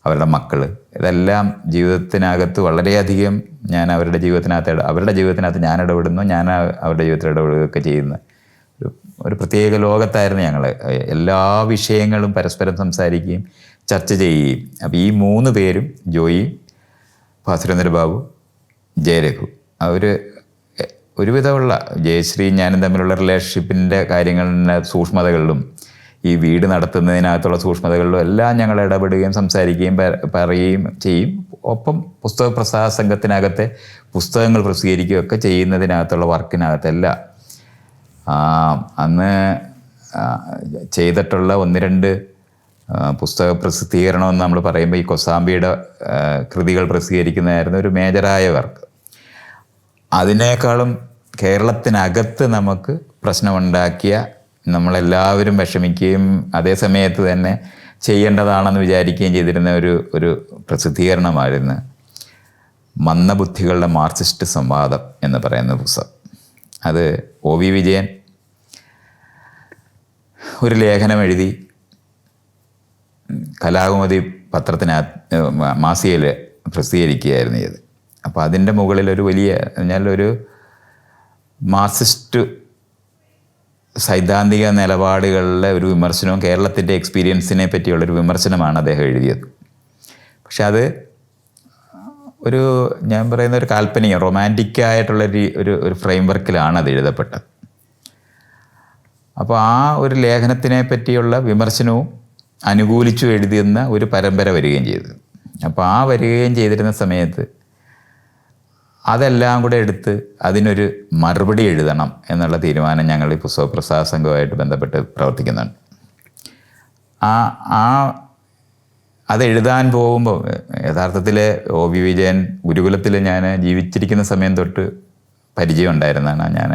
അവരുടെ മക്കൾ ഇതെല്ലാം ജീവിതത്തിനകത്ത് വളരെയധികം ഞാൻ അവരുടെ ജീവിതത്തിനകത്ത് അവരുടെ ജീവിതത്തിനകത്ത് ഞാൻ ഇടപെടുന്നു ഞാൻ അവരുടെ ജീവിതത്തിൽ ഇടപെടുകയൊക്കെ ചെയ്യുന്ന. ഒരു പ്രത്യേക ലോകത്തായിരുന്നു ഞങ്ങൾ എല്ലാ വിഷയങ്ങളും പരസ്പരം സംസാരിക്കുകയും ചർച്ച ചെയ്യുകയും. അപ്പോൾ ഈ മൂന്ന് പേരും ജോയിയും ഭാസുരേന്ദ്ര ബാബു ജയരഘു അവർ ഒരുവിധമുള്ള ജയശ്രീ ഞാനും തമ്മിലുള്ള റിലേഷൻഷിപ്പിന്റെ കാര്യങ്ങളുടെ സൂക്ഷ്മതകളിലും ഈ വീട് നടത്തുന്നതിനകത്തുള്ള സൂക്ഷ്മതകളിലും എല്ലാം ഞങ്ങൾ ഇടപെടുകയും സംസാരിക്കുകയും പറയുകയും ചെയ്യും. ഒപ്പം പുസ്തക പ്രസാദ സംഘത്തിനകത്തെ പുസ്തകങ്ങൾ പ്രസിദ്ധീകരിക്കുകയൊക്കെ ചെയ്യുന്നതിനകത്തുള്ള വർക്കിനകത്തെല്ലാം അന്ന് ചെയ്തിട്ടുള്ള ഒന്ന് രണ്ട് പുസ്തക പ്രസിദ്ധീകരണം എന്ന് നമ്മൾ പറയുമ്പോൾ ഈ കൊസാമ്പിയുടെ കൃതികൾ പ്രസിദ്ധീകരിക്കുന്നതായിരുന്നു ഒരു മേജറായ വർക്ക്. അതിനേക്കാളും കേരളത്തിനകത്ത് നമുക്ക് പ്രശ്നമുണ്ടാക്കിയ നമ്മളെല്ലാവരും വിഷമിക്കുകയും അതേ സമയത്ത് തന്നെ ചെയ്യേണ്ടതാണെന്ന് വിചാരിക്കുകയും ചെയ്തിരുന്ന ഒരു ഒരു പ്രസിദ്ധീകരണമായിരുന്നു മന്ദബുദ്ധികളുടെ മാർക്സിസ്റ്റ് സംവാദം എന്ന് പറയുന്ന പുസ്തകം. അത് ഒ വി വിജയൻ ഒരു ലേഖനം എഴുതി. കലാകുമതി പത്രത്തിനകത്ത് മാസികയിൽ പ്രസിദ്ധീകരിക്കുകയായിരുന്നു ഇത്. അപ്പോൾ അതിന്റെ മുകളിൽ ഒരു വലിയ എന്നാൽ ഒരു മാർസിസ്റ്റ് സൈദ്ധാന്തിക നിലപാടുകളിലെ ഒരു വിമർശനവും കേരളത്തിന്റെ എക്സ്പീരിയൻസിനെ പറ്റിയുള്ളൊരു വിമർശനമാണ് അദ്ദേഹം എഴുതിയത്. പക്ഷെ അത് ഒരു ഞാൻ പറയുന്ന ഒരു കാൽപ്പനിക റൊമാന്റിക് ആയിട്ടുള്ള ഒരു ഒരു ഫ്രെയിം വർക്കിലാണ് അത് എഴുതപ്പെട്ടത്. അപ്പോൾ ആ ഒരു ലേഖനത്തിനെ പറ്റിയുള്ള വിമർശനവും അനുകൂലിച്ചു എഴുതിയെന്ന ഒരു പരമ്പര വരികയും ചെയ്തു. അപ്പോൾ ആ വരികയും ചെയ്തിരുന്ന സമയത്ത് അതെല്ലാം കൂടെ എടുത്ത് അതിനൊരു മറുപടി എഴുതണം എന്നുള്ള തീരുമാനം ഞങ്ങൾ ഈ പുസ്തക പ്രസാദ സംഘവുമായിട്ട് ബന്ധപ്പെട്ട് പ്രവർത്തിക്കുന്നുണ്ട്. ആ ആ അത് എഴുതാൻ പോകുമ്പോൾ യഥാർത്ഥത്തിൽ ഒ വി വിജയൻ ഗുരുകുലത്തിൽ ഞാൻ ജീവിച്ചിരിക്കുന്ന സമയം തൊട്ട് പരിചയം ഉണ്ടായിരുന്നതാണ്. ഞാൻ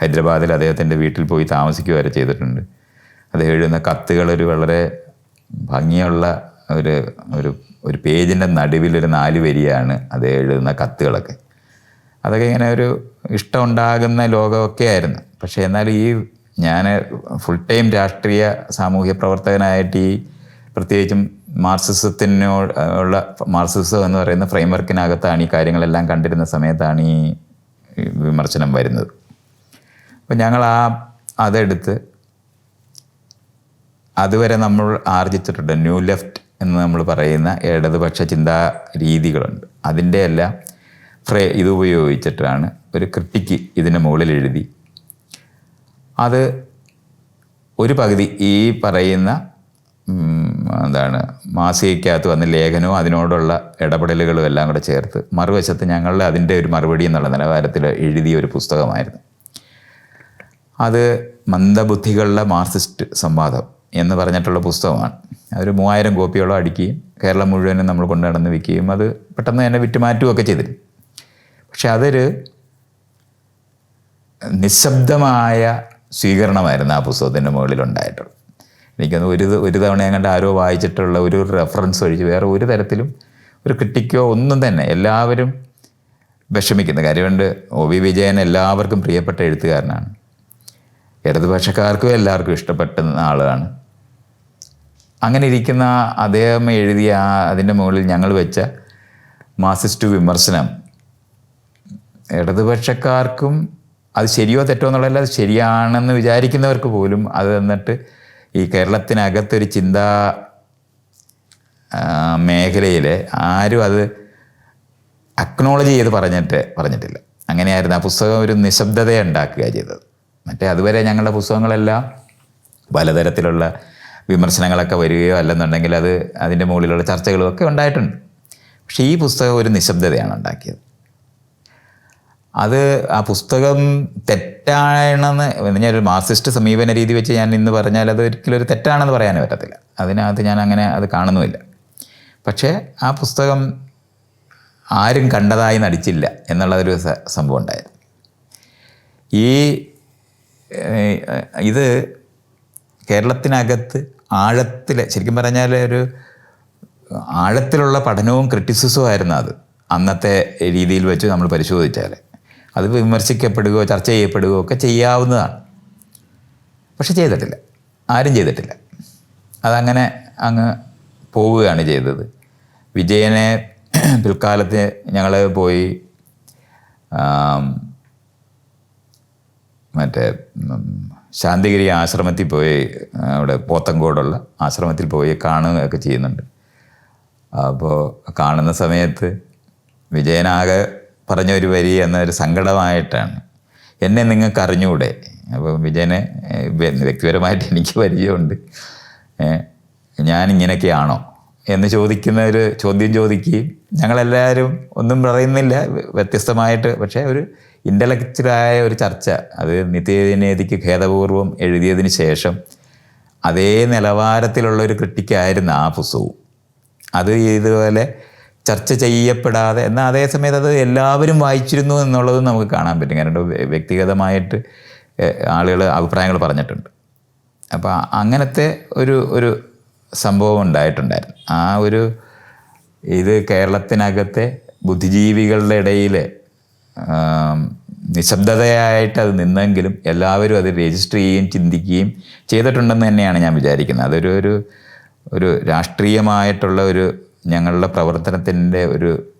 ഹൈദരാബാദിൽ അദ്ദേഹത്തിന്റെ വീട്ടിൽ പോയി താമസിക്കുക വരെ ചെയ്തിട്ടുണ്ട്. അദ്ദേഹം എഴുതുന്ന കത്തുകൾ ഒരു വളരെ ഭംഗിയുള്ള ഒരു ഒരു ഒരു പേജിന്റെ നടുവിലൊരു നാല് വരിയാണ് അദ്ദേഹം എഴുതുന്ന കത്തുകളൊക്കെ. അതൊക്കെ ഇങ്ങനെ ഒരു ഇഷ്ടമുണ്ടാകുന്ന ലോകമൊക്കെ ആയിരുന്നു. പക്ഷേ എന്നാൽ ഈ ഞാൻ ഫുൾ ടൈം രാഷ്ട്രീയ സാമൂഹ്യ പ്രവർത്തകനായിട്ട് ഈ പ്രത്യേകിച്ചും മാർസിസത്തിനോ ഉള്ള മാർസിസം എന്ന് പറയുന്ന ഫ്രെയിംവർക്കിനകത്താണ് ഈ കാര്യങ്ങളെല്ലാം കണ്ടിരുന്ന സമയത്താണ് ഈ വിമർശനം വരുന്നത്. അപ്പം ഞങ്ങൾ ആ അതെടുത്ത് അതുവരെ നമ്മൾ ആർജിച്ചിട്ടുണ്ട്. ന്യൂ ലെഫ്റ്റ് എന്ന് നമ്മൾ പറയുന്ന ഇടതുപക്ഷ ചിന്താ രീതികളുണ്ട്. അതിന്റെ എല്ലാം ഫ്രേ ഇത് ഉപയോഗിച്ചിട്ടാണ് ഒരു ക്രിട്ടിക്ക് ഇതിന് മുകളിൽ എഴുതി. അത് ഒരു പകുതി ഈ പറയുന്ന എന്താണ് മാസികയ്ക്കകത്ത് വന്ന ലേഖനവും അതിനോടുള്ള ഇടപെടലുകളും എല്ലാം കൂടെ ചേർത്ത് മറുവശത്ത് ഞങ്ങളുടെ അതിന്റെ ഒരു മറുപടി എന്നുള്ള നിലവാരത്തിൽ എഴുതിയ ഒരു പുസ്തകമായിരുന്നു. അത് മന്ദബുദ്ധികളുടെ മാർസിസ്റ്റ് സംവാദം എന്ന് പറഞ്ഞിട്ടുള്ള പുസ്തകമാണ്. അതൊരു മൂവായിരം കോപ്പിയോളം അടിക്കുകയും കേരളം മുഴുവനും നമ്മൾ കൊണ്ടു നടന്ന് വിൽക്കുകയും അത് പെട്ടെന്ന് തന്നെ വിറ്റുമാറ്റുകയൊക്കെ ചെയ്തിരുന്നു. പക്ഷെ അതൊരു നിശബ്ദമായ സ്വീകരണമായിരുന്നു ആ പുസ്തകത്തിന്റെ മുകളിൽ ഉണ്ടായിട്ടുള്ളത് എനിക്കൊന്ന് ഒരു ഒരു തവണ എങ്ങാണ്ട് ആരോ വായിച്ചിട്ടുള്ള ഒരു റെഫറൻസ് ഒഴിച്ച് വേറെ ഒരു തരത്തിലും ഒരു ക്രിട്ടിക്കോ ഒന്നും തന്നെ എല്ലാവരും വിഷമിക്കുന്ന കാര്യമുണ്ട് ഒ വി വിജയൻ എല്ലാവർക്കും പ്രിയപ്പെട്ട എഴുത്തുകാരനാണ്. ഇടതുപക്ഷക്കാർക്കും എല്ലാവർക്കും ഇഷ്ടപ്പെടുന്ന ആളാണ്. അങ്ങനെ ഇരിക്കുന്ന അദ്ദേഹം എഴുതിയ ആ അതിന്റെ മുകളിൽ ഞങ്ങൾ വെച്ച മാർസിസ്റ്റ് വിമർശനം. ഇടതുപക്ഷക്കാർക്കും അത് ശരിയോ തെറ്റോ എന്നുള്ളതല്ല അത് ശരിയാണെന്ന് വിചാരിക്കുന്നവർക്ക് പോലും അത് എന്നിട്ട് ഈ കേരളത്തിനകത്തൊരു ചിന്താ മേഖലയിൽ ആരും അത് അക്നോളജ് ചെയ്ത് പറഞ്ഞിട്ട് പറഞ്ഞിട്ടില്ല. അങ്ങനെയായിരുന്നു ആ പുസ്തകം ഒരു നിശബ്ദത ഉണ്ടാക്കുക ചെയ്തത്. മറ്റേ അതുവരെ ഞങ്ങളുടെ പുസ്തകങ്ങളെല്ലാം പലതരത്തിലുള്ള വിമർശനങ്ങളൊക്കെ വരികയോ അല്ലെന്നുണ്ടെങ്കിൽ അത് അതിന്റെ മുകളിലുള്ള ചർച്ചകളും ഒക്കെ ഉണ്ടായിട്ടുണ്ട്. പക്ഷേ ഈ പുസ്തകം ഒരു നിശബ്ദതയാണ് ഉണ്ടാക്കിയത്. അത് ആ പുസ്തകം തെറ്റാണെന്ന് ഞാൻ ഒരു മാർസിസ്റ്റ് സമീപന രീതി വെച്ച് ഞാൻ ഇന്ന് പറഞ്ഞാൽ അത് ഒരിക്കലും ഒരു തെറ്റാണെന്ന് പറയാൻ പറ്റത്തില്ല. അതിനകത്ത് ഞാൻ അങ്ങനെ അത് കാണുന്നുമില്ല. പക്ഷേ ആ പുസ്തകം ആരും കണ്ടതായി നടിച്ചില്ല എന്നുള്ളതൊരു സംഭവം ഉണ്ടായത് ഈ ഇത് കേരളത്തിനകത്ത് ആഴത്തിൽ ശരിക്കും പറഞ്ഞാൽ ഒരു ആഴത്തിലുള്ള പഠനവും ക്രിറ്റിസിസവും ആയിരുന്നു അത്. അന്നത്തെ രീതിയിൽ വെച്ച് നമ്മൾ പരിശോധിച്ചാൽ അത് വിമർശിക്കപ്പെടുകയോ ചർച്ച ചെയ്യപ്പെടുകയോ ഒക്കെ ചെയ്യാവുന്നതാണ്. പക്ഷെ ചെയ്തിട്ടില്ല. ആരും ചെയ്തിട്ടില്ല. അതങ്ങനെ അങ്ങ് പോവുകയാണ് ചെയ്തത്. വിജയനെ പിൽക്കാലത്ത് ഞങ്ങൾ പോയി മറ്റേ ശാന്തിഗിരി ആശ്രമത്തിൽ പോയി അവിടെ പോത്തങ്കോടുള്ള ആശ്രമത്തിൽ പോയി കാണുകയൊക്കെ ചെയ്യുന്നുണ്ട്. അപ്പോൾ കാണുന്ന സമയത്ത് വിജയനാകെ പറഞ്ഞ ഒരു വരി എന്നൊരു സങ്കടമായിട്ടാണ്. എന്നെ നിങ്ങൾക്ക് അറിഞ്ഞുകൂടെ അപ്പോൾ വിജയനെ വ്യക്തിപരമായിട്ട് എനിക്ക് പരിചയമുണ്ട്. ഞാൻ ഇങ്ങനെയൊക്കെയാണോ എന്ന് ചോദിക്കുന്ന ഒരു ചോദ്യം ചോദിക്കുകയും ഞങ്ങളെല്ലാവരും ഒന്നും പറയുന്നില്ല വ്യ- വ്യത്യസ്തമായിട്ട്. പക്ഷേ ഒരു ഇന്റലക്ച്വലായ ഒരു ചർച്ച അത് നിത്യനേതിക്ക് ഖേദപൂർവം എഴുതിയതിന് ശേഷം അതേ നിലവാരത്തിലുള്ള ഒരു ക്രിട്ടിക്കായിരുന്നു ആ പുസ്തകവും. അത് ഇതുപോലെ ചർച്ച ചെയ്യപ്പെടാതെ എന്നാൽ അതേ സമയത്ത് അത് എല്ലാവരും വായിച്ചിരുന്നു എന്നുള്ളത് നമുക്ക് കാണാൻ പറ്റും. കാരണം വ്യക്തിഗതമായിട്ട് ആളുകൾ അഭിപ്രായങ്ങൾ പറഞ്ഞിട്ടുണ്ട്. അപ്പോൾ അങ്ങനത്തെ ഒരു ഒരു സംഭവം ഉണ്ടായിട്ടുണ്ടായിരുന്നു. ആ ഒരു ഇത് കേരളത്തിനകത്തെ ബുദ്ധിജീവികളുടെ ഇടയിൽ നിശബ്ദതയായിട്ട് അത് നിന്നെങ്കിലും എല്ലാവരും അത് രജിസ്റ്റർ ചെയ്യുകയും ചിന്തിക്കുകയും ചെയ്തിട്ടുണ്ടെന്ന് തന്നെയാണ് ഞാൻ വിചാരിക്കുന്നത്. അതൊരു ഒരു ഒരു രാഷ്ട്രീയമായിട്ടുള്ള ഒരു ഞങ്ങളുടെ പ്രവർത്തനത്തിന്റെ ഒരു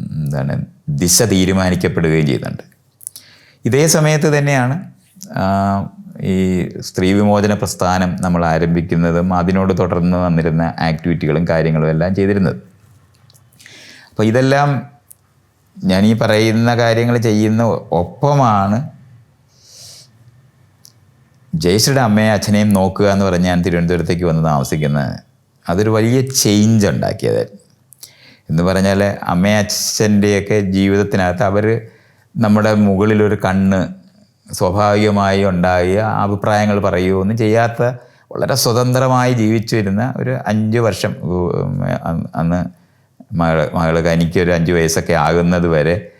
എന്താണ് ദിശ തീരുമാനിക്കപ്പെടുകയും ചെയ്യുന്നുണ്ട്. ഇതേ സമയത്ത് തന്നെയാണ് ഈ സ്ത്രീ വിമോചന പ്രസ്ഥാനം നമ്മൾ ആരംഭിക്കുന്നതും അതിനോട് തുടർന്ന് വന്നിരുന്ന ആക്ടിവിറ്റികളും കാര്യങ്ങളും എല്ലാം ചെയ്തിരുന്നത്. അപ്പോൾ ഇതെല്ലാം ഞാൻ ഈ പറയുന്ന കാര്യങ്ങൾ ചെയ്യുന്ന ഒപ്പമാണ് ജയശ്രീയുടെ അമ്മയും അച്ഛനെയും നോക്കുക എന്ന് പറഞ്ഞ് ഞാൻ തിരുവനന്തപുരത്തേക്ക് വന്ന് താമസിക്കുന്നത് അതൊരു വലിയ ചേഞ്ച് ഉണ്ടാക്കിയതായിരുന്നു. എന്ന് പറഞ്ഞാൽ അമ്മയും അച്ഛന്റെയൊക്കെ ജീവിതത്തിനകത്ത് അവർ നമ്മുടെ മുകളിലൊരു കണ്ണ് സ്വാഭാവികമായി ഉണ്ടായ അഭിപ്രായങ്ങൾ പറയുമെന്ന് ചെയ്യാത്ത വളരെ സ്വതന്ത്രമായി ജീവിച്ചു വരുന്ന ഒരു അഞ്ച് വർഷം അന്ന് മകൾ മകൾക്ക് എനിക്കൊരു അഞ്ച് വയസ്സൊക്കെ ആകുന്നത് വരെ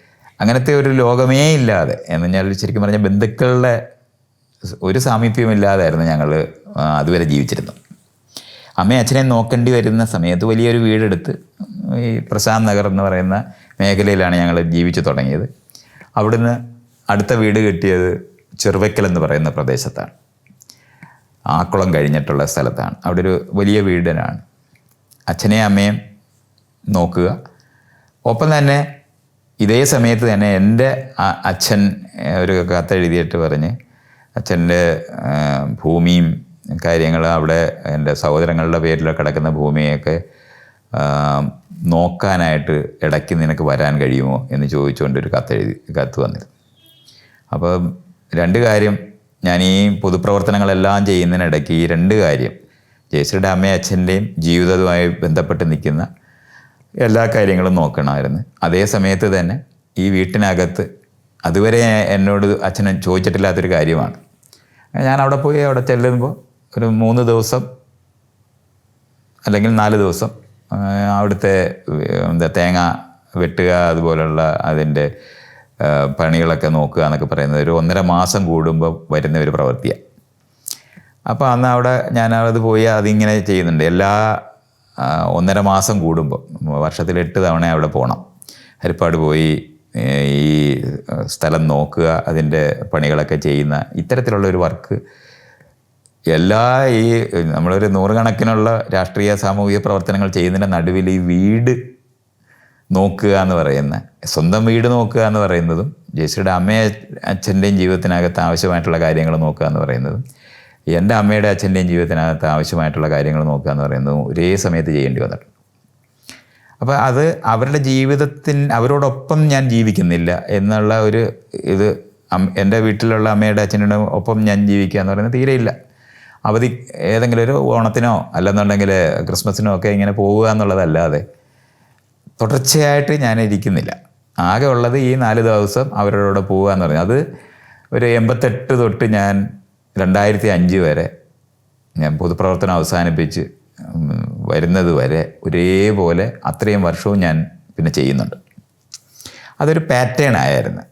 അങ്ങനത്തെ ഒരു ലോകമേ ഇല്ലാതെ എന്ന് ഞാൻ ശരിക്കും പറഞ്ഞാൽ ബന്ധുക്കളുടെ ഒരു സാമീപ്യമില്ലാതായിരുന്നു ഞങ്ങൾ അതുവരെ ജീവിച്ചിരുന്നു അമ്മയും അച്ഛനെ നോക്കേണ്ടി വരുന്ന സമയത്ത് വലിയൊരു വീടെടുത്ത് ഈ പ്രശാന്ത് നഗർ എന്ന് പറയുന്ന മേഖലയിലാണ് ഞങ്ങൾ ജീവിച്ചു തുടങ്ങിയത്. അവിടുന്ന് അടുത്ത വീട് കിട്ടിയത് ചെറുവയ്ക്കൽ എന്ന് പറയുന്ന പ്രദേശത്താണ്. ആക്കുളം കഴിഞ്ഞിട്ടുള്ള സ്ഥലത്താണ്. അവിടെ ഒരു വലിയ വീടിനാണ്. അച്ഛനെയും അമ്മയും നോക്കുക. ഒപ്പം തന്നെ ഇതേ സമയത്ത് തന്നെ എന്റെ അച്ഛൻ ഒരു കത്തെഴുതിയിട്ട് പറഞ്ഞ് അച്ഛന്റെ ഭൂമിയും കാര്യങ്ങൾ അവിടെ എന്റെ സഹോദരങ്ങളുടെ പേരിൽ കിടക്കുന്ന ഭൂമിയൊക്കെ നോക്കാനായിട്ട് ഇടയ്ക്ക് നിനക്ക് വരാൻ കഴിയുമോ എന്ന് ചോദിച്ചുകൊണ്ട് ഒരു കത്തെഴുതി കത്ത് വന്നിരുന്നു. അപ്പോൾ രണ്ട് കാര്യം ഞാൻ ഈ പൊതുപ്രവർത്തനങ്ങളെല്ലാം ചെയ്യുന്നതിനിടയ്ക്ക് ഈ രണ്ട് കാര്യം ജയശ്രീയുടെ അമ്മയും അച്ഛന്റെയും ജീവിതവുമായി ബന്ധപ്പെട്ട് നിൽക്കുന്ന എല്ലാ കാര്യങ്ങളും നോക്കണമായിരുന്നു. അതേ സമയത്ത് തന്നെ ഈ വീട്ടിനകത്ത് അതുവരെ എന്നോട് അച്ഛൻ ചോദിച്ചിട്ടില്ലാത്തൊരു കാര്യമാണ്. ഞാൻ അവിടെ പോയി അവിടെ ചെല്ലുമ്പോൾ ഒരു മൂന്ന് ദിവസം അല്ലെങ്കിൽ നാല് ദിവസം അവിടുത്തെ എന്താ തേങ്ങ വെട്ടുക അതുപോലുള്ള അതിന്റെ പണികളൊക്കെ നോക്കുക എന്നൊക്കെ പറയുന്നത് ഒരു ഒന്നര മാസം കൂടുമ്പോൾ വരുന്ന ഒരു പ്രവൃത്തിയാണ് അപ്പോൾ അന്ന് അവിടെ ഞാൻ അത് പോയി അതിങ്ങനെ ചെയ്യുന്നുണ്ട്. എല്ലാ ഒന്നര മാസം കൂടുമ്പോൾ വർഷത്തിൽ എട്ട് തവണ അവിടെ പോകണം ഹരിപ്പാട് പോയി ഈ സ്ഥലം നോക്കുക അതിന്റെ പണികളൊക്കെ ചെയ്യുന്ന ഇത്തരത്തിലുള്ള ഒരു വർക്ക്. എല്ലാ ഈ നമ്മളൊരു നൂറുകണക്കിനുള്ള രാഷ്ട്രീയ സാമൂഹിക പ്രവർത്തനങ്ങൾ ചെയ്യുന്നതിന്റെ നടുവിൽ ഈ വീട് നോക്കുക എന്ന് പറയുന്ന സ്വന്തം വീട് നോക്കുക എന്ന് പറയുന്നതും ജയശ്രീയുടെ അമ്മയെ അച്ഛന്റെയും ജീവിതത്തിനകത്ത് ആവശ്യമായിട്ടുള്ള കാര്യങ്ങൾ നോക്കുക എന്ന് പറയുന്നതും എന്റെ അമ്മയുടെ അച്ഛന്റെയും ജീവിതത്തിനകത്ത് ആവശ്യമായിട്ടുള്ള കാര്യങ്ങൾ നോക്കുക എന്ന് പറയുന്നത് ഒരേ സമയത്ത് ചെയ്യേണ്ടി വന്നിട്ടുണ്ട്. അപ്പോൾ അത് അവരുടെ ജീവിതത്തിൽ അവരോടൊപ്പം ഞാൻ ജീവിക്കുന്നില്ല എന്നുള്ള ഒരു ഇത് എന്റെ വീട്ടിലുള്ള അമ്മയുടെ അച്ഛനുടെ ഒപ്പം ഞാൻ ജീവിക്കുക എന്ന് പറയുന്നത് തീരെയില്ല അവധി ഏതെങ്കിലും ഒരു ഓണത്തിനോ അല്ലെന്നുണ്ടെങ്കിൽ ക്രിസ്മസിനോ ഒക്കെ ഇങ്ങനെ പോവുക എന്നുള്ളതല്ലാതെ തുടർച്ചയായിട്ട് ഞാൻ ഇരിക്കുന്നില്ല. ആകെ ഉള്ളത് ഈ നാല് ദിവസം അവരോട് പോവുക എന്ന് പറയുന്നത്. അത് ഒരു എൺപത്തെട്ട് തൊട്ട് ഞാൻ രണ്ടായിരത്തി അഞ്ച് വരെ ഞാൻ പൊതുപ്രവർത്തനം അവസാനിപ്പിച്ച് വരുന്നത് വരെ ഒരേപോലെ അത്രയും വർഷവും ഞാൻ പിന്നെ ചെയ്യുന്നുണ്ട്. അതൊരു പാറ്റേൺ ആയിരുന്നു.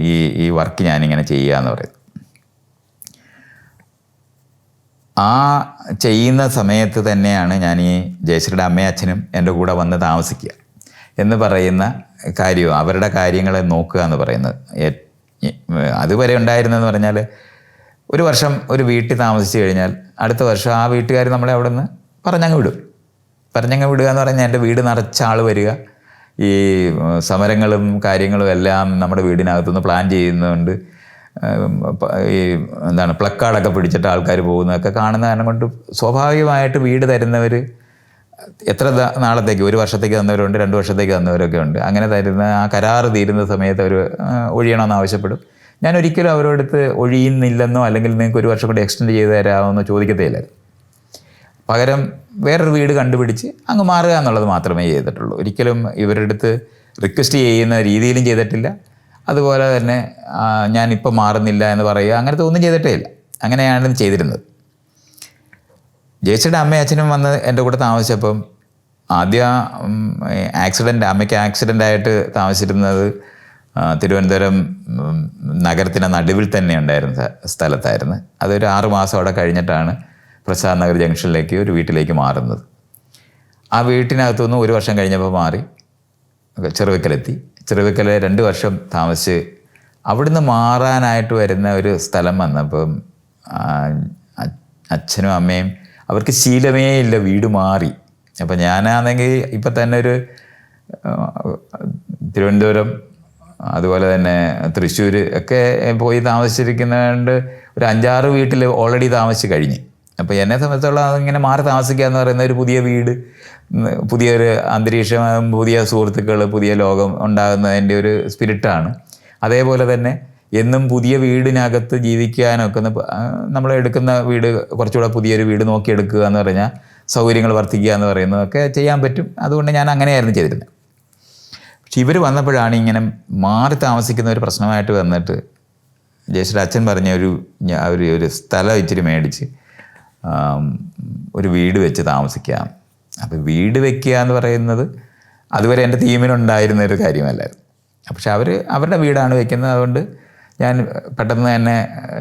ഈ ഈ വർക്ക് ഞാനിങ്ങനെ ചെയ്യുക എന്ന് പറയുന്നത്. ആ ചെയ്യുന്ന സമയത്ത് തന്നെയാണ് ഞാൻ ഈ ജയശ്രീയുടെ അമ്മയും അച്ഛനും എന്റെ കൂടെ വന്ന് താമസിക്കുക എന്ന് പറയുന്ന കാര്യവും അവരുടെ കാര്യങ്ങളെ നോക്കുക എന്ന് പറയുന്നത്. അതുവരെ ഉണ്ടായിരുന്നെന്ന് പറഞ്ഞാൽ ഒരു വർഷം ഒരു വീട്ടിൽ താമസിച്ചു കഴിഞ്ഞാൽ അടുത്ത വർഷം ആ വീട്ടുകാർ നമ്മളെ അവിടെ നിന്ന് പറഞ്ഞങ്ങ് വിടും. പറഞ്ഞങ്ങ് വിടുക എന്ന് പറഞ്ഞാൽ എന്റെ വീട് നിറച്ച ആൾ വരിക. ഈ സമരങ്ങളും കാര്യങ്ങളും എല്ലാം നമ്മുടെ വീടിനകത്തുനിന്ന് പ്ലാൻ ചെയ്യുന്നുണ്ട്. ഈ എന്താണ് പ്ലക്കാർഡൊക്കെ പിടിച്ചിട്ട് ആൾക്കാർ പോകുന്നതൊക്കെ കാണുന്ന കാരണം കൊണ്ട് സ്വാഭാവികമായിട്ട് വീട് തരുന്നവർ എത്ര നാളത്തേക്ക് ഒരു വർഷത്തേക്ക് തന്നവരുണ്ട് രണ്ട് വർഷത്തേക്ക് തന്നവരൊക്കെ ഉണ്ട്. അങ്ങനെ തരുന്ന ആ കരാറ് തീരുന്ന സമയത്ത് അവർ ഒഴിയണമെന്ന് ആവശ്യപ്പെടും. ഞാൻ ഒരിക്കലും അവരോടത്ത് ഒഴിയുന്നില്ലെന്നോ അല്ലെങ്കിൽ നിങ്ങൾക്ക് ഒരു വർഷം കൂടി എക്സ്റ്റെൻഡ് ചെയ്ത് തരാമെന്നോ ചോദിക്കത്തേയില്ല. പകരം വേറൊരു വീട് കണ്ടുപിടിച്ച് അങ്ങ് മാറുക എന്നുള്ളത് മാത്രമേ ചെയ്തിട്ടുള്ളൂ. ഒരിക്കലും ഇവരുടെ അടുത്ത് റിക്വസ്റ്റ് ചെയ്യുന്ന രീതിയിലും ചെയ്തിട്ടില്ല. അതുപോലെ തന്നെ ഞാനിപ്പോൾ മാറുന്നില്ല എന്ന് പറയുക അങ്ങനത്തെ ഒന്നും ചെയ്തിട്ടേ ഇല്ല അങ്ങനെയാണ് ചെയ്തിരുന്നത്. ജയിച്ചയുടെ അമ്മയും അച്ഛനും വന്ന് എന്റെ കൂടെ താമസിച്ചപ്പം ആദ്യം ആക്സിഡന്റ് അമ്മയ്ക്ക് ആക്സിഡന്റ് ആയിട്ട് താമസിച്ചിരുന്നത് തിരുവനന്തപുരം നഗരത്തിന്റെ നടുവിൽ തന്നെ ഉണ്ടായിരുന്ന സ്ഥലത്തായിരുന്നു. അതൊരു ആറു മാസം അവിടെ കഴിഞ്ഞിട്ടാണ് പ്രസാദ് നഗർ ജംഗ്ഷനിലേക്ക് ഒരു വീട്ടിലേക്ക് മാറുന്നത്. ആ വീട്ടിനകത്തുനിന്ന് ഒരു വർഷം കഴിഞ്ഞപ്പോൾ മാറി ചെറുവക്കലെത്തി. ചെറുവക്കൽ രണ്ട് വർഷം താമസിച്ച് അവിടുന്ന് മാറാനായിട്ട് വരുന്ന ഒരു സ്ഥലം വന്നപ്പം അച്ഛനും അമ്മയും അവർക്ക് ശീലമേ ഇല്ല വീട് മാറി. അപ്പം ഞാനാണെങ്കിൽ ഇപ്പം തന്നെ ഒരു തിരുവനന്തപുരം അതുപോലെ തന്നെ തൃശ്ശൂർ ഒക്കെ പോയി താമസിച്ചിരിക്കുന്നതുകൊണ്ട് ഒരു അഞ്ചാറ് വീട്ടിൽ ഓൾറെഡി താമസിച്ച് കഴിഞ്ഞ്. അപ്പോൾ എന്നെ സംബന്ധിച്ചോളം അതിങ്ങനെ മാറി താമസിക്കുക എന്ന് പറയുന്ന ഒരു പുതിയ വീട് പുതിയൊരു അന്തരീക്ഷം പുതിയ സുഹൃത്തുക്കൾ പുതിയ ലോകം ഉണ്ടാകുന്നതിന്റെ ഒരു സ്പിരിറ്റാണ് അതേപോലെ തന്നെ എന്നും പുതിയ വീടിനകത്ത് ജീവിക്കാനൊക്കെ നമ്മൾ എടുക്കുന്ന വീട് കുറച്ചുകൂടെ പുതിയൊരു വീട് നോക്കിയെടുക്കുക എന്ന് പറഞ്ഞാൽ സൗകര്യങ്ങൾ വർദ്ധിക്കുക എന്ന് പറയുന്നതൊക്കെ ചെയ്യാൻ പറ്റും. അതുകൊണ്ട് ഞാൻ അങ്ങനെയായിരുന്നു ചെയ്തിരുന്നത്. പക്ഷെ ഇവർ വന്നപ്പോഴാണ് ഇങ്ങനെ മാറി താമസിക്കുന്ന ഒരു പ്രശ്നമായിട്ട് വന്നിട്ട് ജയശ്രീ അച്ഛൻ പറഞ്ഞ ഒരു ഒരു ഒരു സ്ഥലം ഇച്ചിരി മേടിച്ച് ഒരു വീട് വെച്ച് താമസിക്കാം അപ്പോൾ വീട് വെക്കുക എന്ന് പറയുന്നത് അതുവരെ എന്റെ തീമിനുണ്ടായിരുന്ന ഒരു കാര്യമല്ലായിരുന്നു. പക്ഷെ അവർ അവരുടെ വീടാണ് വെക്കുന്നത്. അതുകൊണ്ട് ഞാൻ പെട്ടെന്ന് തന്നെ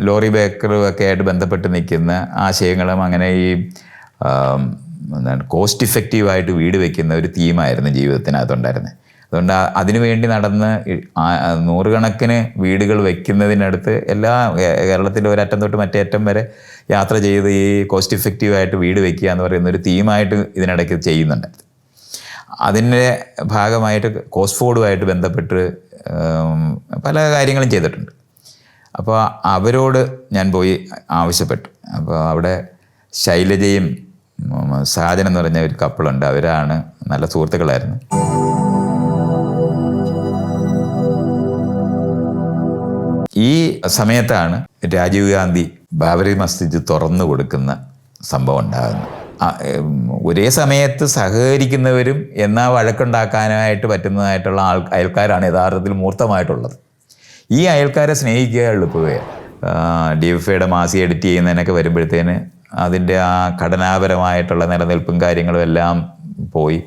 ലോറി ബേക്കറും ഒക്കെ ആയിട്ട് ബന്ധപ്പെട്ട് നിൽക്കുന്ന ആശയങ്ങളും അങ്ങനെ ഈ എന്താണ് കോസ്റ്റ് ഇഫക്റ്റീവായിട്ട് വീട് വെക്കുന്ന ഒരു തീമായിരുന്നു ജീവിതത്തിനകത്തുണ്ടായിരുന്നത്. അതുകൊണ്ട് അതിനു വേണ്ടി നടന്ന് നൂറുകണക്കിന് വീടുകൾ വെക്കുന്നതിനടുത്ത് എല്ലാ കേരളത്തിന്റെ ഒരറ്റം തൊട്ട് മറ്റേ അറ്റം വരെ യാത്ര ചെയ്ത് ഈ കോസ്റ്റ് ഇഫക്റ്റീവായിട്ട് വീട് വെക്കുക എന്ന് പറയുന്ന ഒരു തീമായിട്ട് ഇതിനിടയ്ക്ക് ചെയ്യുന്നുണ്ട്. അതിന്റെ ഭാഗമായിട്ട് കോസ്ഫോർഡുമായിട്ട് ബന്ധപ്പെട്ട് പല കാര്യങ്ങളും ചെയ്തിട്ടുണ്ട്. അപ്പോൾ അവരോട് ഞാൻ പോയി ആവശ്യപ്പെട്ടു. അപ്പോൾ അവിടെ ശൈലജയും സാജനെന്ന് പറഞ്ഞ ഒരു കപ്പിളുണ്ട് അവരാണ് നല്ല സുഹൃത്തുക്കളായിരുന്നു. ഈ സമയത്താണ് രാജീവ് ഗാന്ധി ബാബരി മസ്ജിദ് തുറന്നു കൊടുക്കുന്ന സംഭവം ഉണ്ടാകുന്നത്. ഒരേ സമയത്ത് സഹകരിക്കുന്നവരും എന്നാ വഴക്കുണ്ടാക്കാനായിട്ട് പറ്റുന്നതായിട്ടുള്ള ആൾ അയൽക്കാരാണ് യഥാർത്ഥത്തിൽ മൂർത്തമായിട്ടുള്ളത്. ഈ അയൽക്കാരെ സ്നേഹിക്കുക എളുപ്പമേ ഡി എഫ് ഐയുടെ മാസി എഡിറ്റ് ചെയ്യുന്നതിനൊക്കെ വരുമ്പോഴത്തേന് അതിന്റെ ആ ഘടനാപരമായിട്ടുള്ള നിലനിൽപ്പും കാര്യങ്ങളും എല്ലാം പോയി.